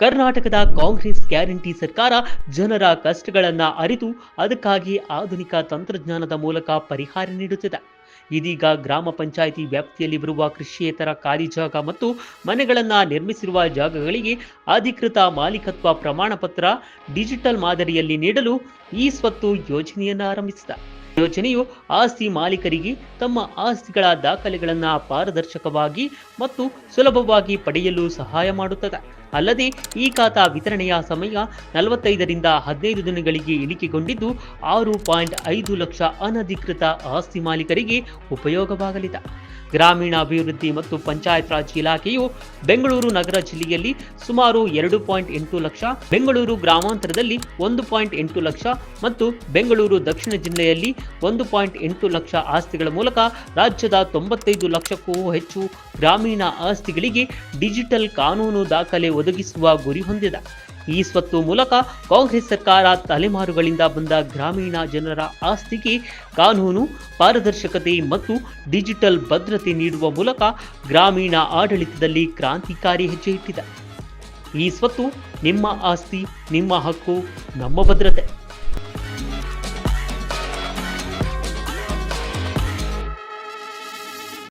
ಕರ್ನಾಟಕದ ಕಾಂಗ್ರೆಸ್ ಗ್ಯಾರಂಟಿ ಸರ್ಕಾರ ಜನರ ಕಷ್ಟಗಳನ್ನು ಅರಿತು ಅದಕ್ಕಾಗಿ ಆಧುನಿಕ ತಂತ್ರಜ್ಞಾನದ ಮೂಲಕ ಪರಿಹಾರ ನೀಡುತ್ತಿದೆ. ಇದೀಗ ಗ್ರಾಮ ಪಂಚಾಯಿತಿ ವ್ಯಾಪ್ತಿಯಲ್ಲಿ ಬರುವ ಕೃಷಿಯೇತರ ಖಾಲಿ ಜಾಗ ಮತ್ತು ಮನೆಗಳನ್ನು ನಿರ್ಮಿಸಿರುವ ಜಾಗಗಳಿಗೆ ಅಧಿಕೃತ ಮಾಲೀಕತ್ವ ಪ್ರಮಾಣ ಪತ್ರ ಡಿಜಿಟಲ್ ಮಾದರಿಯಲ್ಲಿ ನೀಡಲು ಈ ಸ್ವತ್ತು ಯೋಜನೆಯನ್ನು ಆರಂಭಿಸಿದೆ. ಯೋಜನೆಯು ಆಸ್ತಿ ಮಾಲೀಕರಿಗೆ ತಮ್ಮ ಆಸ್ತಿಗಳ ದಾಖಲೆಗಳನ್ನು ಪಾರದರ್ಶಕವಾಗಿ ಮತ್ತು ಸುಲಭವಾಗಿ ಪಡೆಯಲು ಸಹಾಯ ಮಾಡುತ್ತದೆ. ಅಲ್ಲದೆ ಈ ಖಾತಾ ವಿತರಣೆಯ ಸಮಯ ನಲವತ್ತೈದರಿಂದ ಹದಿನೈದು ದಿನಗಳಿಗೆ ಇಳಿಕೆಗೊಂಡಿದ್ದು, ಆರು ಪಾಯಿಂಟ್ ಐದು ಲಕ್ಷ ಅನಧಿಕೃತ ಆಸ್ತಿ ಮಾಲೀಕರಿಗೆ ಉಪಯೋಗವಾಗಲಿದೆ. ಗ್ರಾಮೀಣಾಭಿವೃದ್ಧಿ ಮತ್ತು ಪಂಚಾಯತ್ ರಾಜ್ ಇಲಾಖೆಯು ಬೆಂಗಳೂರು ನಗರ ಜಿಲ್ಲೆಯಲ್ಲಿ ಸುಮಾರು ಎರಡು ಪಾಯಿಂಟ್ ಎಂಟು ಲಕ್ಷ, ಬೆಂಗಳೂರು ಗ್ರಾಮಾಂತರದಲ್ಲಿ ಒಂದು ಪಾಯಿಂಟ್ ಎಂಟು ಲಕ್ಷ ಮತ್ತು ಬೆಂಗಳೂರು ದಕ್ಷಿಣ ಜಿಲ್ಲೆಯಲ್ಲಿ ಒಂದು ಪಾಯಿಂಟ್ ಎಂಟು ಲಕ್ಷ ಆಸ್ತಿಗಳ ಮೂಲಕ ರಾಜ್ಯದ ತೊಂಬತ್ತೈದು ಲಕ್ಷಕ್ಕೂ ಹೆಚ್ಚು ಗ್ರಾಮೀಣ ಆಸ್ತಿಗಳಿಗೆ ಡಿಜಿಟಲ್ ಕಾನೂನು ದಾಖಲೆ ಒದಗಿಸುವ ಗುರಿ ಹೊಂದಿದೆ. ಈ ಸ್ವತ್ತು ಮೂಲಕ ಕಾಂಗ್ರೆಸ್ ಸರ್ಕಾರ ತಲೆಮಾರುಗಳಿಂದ ಬಂದ ಗ್ರಾಮೀಣ ಜನರ ಆಸ್ತಿಗೆ ಕಾನೂನು, ಪಾರದರ್ಶಕತೆ ಮತ್ತು ಡಿಜಿಟಲ್ ಭದ್ರತೆ ನೀಡುವ ಮೂಲಕ ಗ್ರಾಮೀಣ ಆಡಳಿತದಲ್ಲಿ ಕ್ರಾಂತಿಕಾರಿ ಹೆಜ್ಜೆ ಇಟ್ಟಿದೆ. ಈ ಸ್ವತ್ತು ನಿಮ್ಮ ಆಸ್ತಿ, ನಿಮ್ಮ ಹಕ್ಕು, ನಮ್ಮ ಭದ್ರತೆ.